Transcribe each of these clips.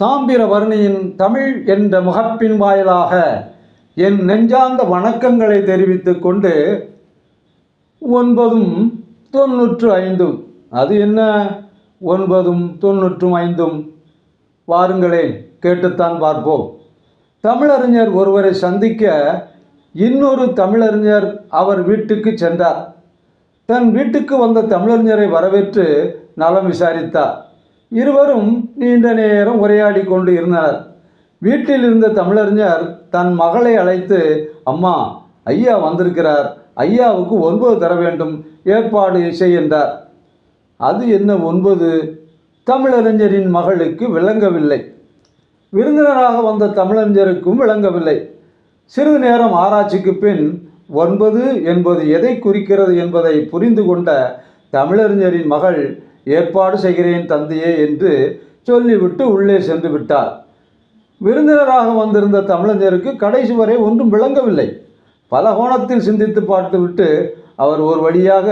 தாம்பிரவர்ணியின் தமிழ் என்ற முகப்பின் வாயிலாக என் நெஞ்சார்ந்த வணக்கங்களை தெரிவித்து கொண்டு ஒன்பதும் தொன்னூற்று ஐந்தும். அது என்ன? ஒன்பதும் தொன்னூற்றும் ஐந்தும். வாருங்களேன் கேட்டுத்தான் பார்ப்போம். தமிழறிஞர் ஒருவரை சந்திக்க இன்னொரு தமிழறிஞர் அவர் வீட்டுக்கு சென்றார். தன் வீட்டுக்கு வந்த தமிழறிஞரை வரவேற்று நலம் விசாரித்தார். இருவரும் நீண்ட நேரம் உரையாடி கொண்டு இருந்தனர். வீட்டில் இருந்த தமிழறிஞர் தன் மகளை அழைத்து அம்மா ஐயா வந்திருக்கிறார். ஐயாவுக்கு ஒன்பது தர வேண்டும். ஏற்பாடு செய் என்றார். அது என்ன ஒன்பது? தமிழறிஞரின் மகளுக்கு விளங்கவில்லை. விருந்தினராக வந்த தமிழறிஞருக்கும் விளங்கவில்லை. சிறிது நேரம் ஆராய்ச்சிக்கு பின் ஒன்பது என்பது எதை குறிக்கிறது என்பதை புரிந்து கொண்ட தமிழறிஞரின் மகள் ஏற்பாடு செய்கிறேன் தந்தையே என்று சொல்லிவிட்டு உள்ளே சென்று விட்டார். விருந்தினராக வந்திருந்த தமிழஞ்சருக்கு கடைசி வரை ஒன்றும் விளங்கவில்லை. பல கோணத்தில் சிந்தித்து பார்த்துவிட்டு அவர் ஒரு வழியாக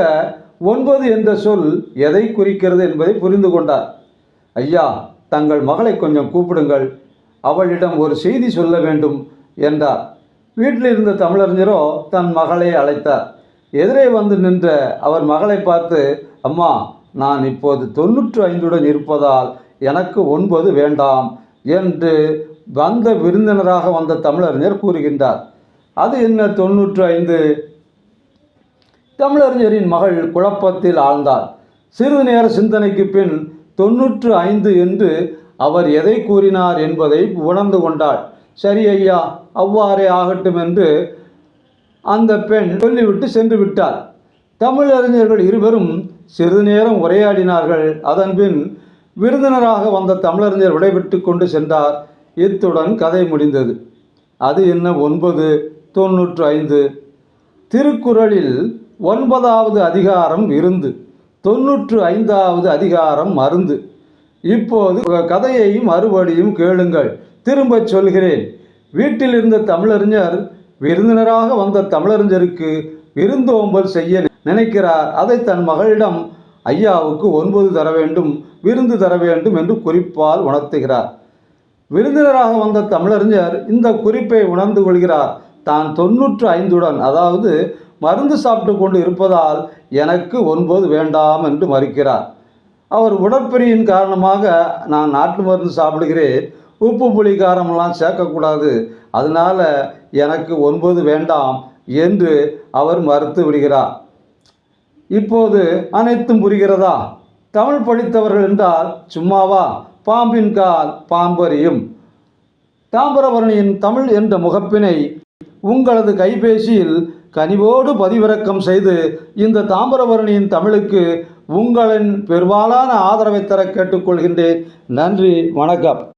ஒன்பது என்ற சொல் எதை குறிக்கிறது என்பதை புரிந்து கொண்டார். ஐயா தங்கள் மகளை கொஞ்சம் கூப்பிடுங்கள். அவளிடம் ஒரு செய்தி சொல்ல வேண்டும் என்றார். வீட்டில் இருந்த தமிழறிஞரோ தன் மகளை அழைத்தார். எதிரே வந்து நின்ற அவர் மகளை பார்த்து அம்மா நான் இப்போது தொன்னூற்று ஐந்துடன் இருப்பதால் எனக்கு ஒன்பது வேண்டாம் என்று வந்த விருந்தினராக வந்த தமிழறிஞர் கூறுகின்றார். அது என்ன தொன்னூற்று ஐந்து? தமிழறிஞரின் மகள் குழப்பத்தில் ஆழ்ந்தார். சிறிது நேர சிந்தனைக்கு பின் தொன்னூற்று ஐந்து என்று அவர் எதை கூறினார் என்பதை உணர்ந்து கொண்டாள். சரி ஐயா அவ்வாறே ஆகட்டும் என்று அந்த பெண் சொல்லிவிட்டு சென்று விட்டார். தமிழறிஞர்கள் இருவரும் சிறிது நேரம் உரையாடினார்கள். அதன்பின் விருந்தினராக வந்த தமிழறிஞர் விடைபெற்று கொண்டு சென்றார். இத்துடன் கதை முடிந்தது. அது என்ன? ஒன்பது தொன்னூற்று ஐந்து. திருக்குறளில் ஒன்பதாவது அதிகாரம் இருந்து தொன்னூற்று ஐந்தாவது அதிகாரம் மருந்து. இப்போது கதையை மறுபடியும் கேளுங்கள். திரும்பச் சொல்கிறேன். வீட்டில் இருந்த தமிழறிஞர் விருந்தினராக வந்த தமிழறிஞருக்கு விருந்தோம்பல் செய்ய நினைக்கிறார். அதை தன் மகளிடம் ஐயாவுக்கு ஒன்பது தர வேண்டும் விருந்து தர வேண்டும் என்று குறிப்பால் உணர்த்துகிறார். விருந்தினராக வந்த தமிழறிஞர் இந்த குறிப்பை உணர்ந்து கொள்கிறார். தான் தொன்னூற்று ஐந்துடன் அதாவது மருந்து சாப்பிட்டு கொண்டு இருப்பதால் எனக்கு ஒன்பது வேண்டாம் என்று மறுக்கிறார். அவர் உடற்பெரியின் காரணமாக நான் நாட்டு மருந்து சாப்பிடுகிறேன் உப்பு புளி காரமெல்லாம் சேர்க்கக்கூடாது. அதனால் எனக்கு ஒன்பது வேண்டாம் என்று அவர் மறுத்து விடுகிறார். இப்போது அனைத்தும் புரிகிறதா? தமிழ் படித்தவர்கள் என்றால் சும்மாவா? பாம்பின் கால் பாம்பறியும். தாம்பரவர்ணியின் தமிழ் என்ற முகப்பினை உங்களது கைபேசியில் கனிவோடு பதிவிறக்கம் செய்து இந்த தாம்பரவர்ணியின் தமிழுக்கு உங்களின் பெரும்பாலான ஆதரவை தர கேட்டுக்கொள்கின்றேன். நன்றி வணக்கம்.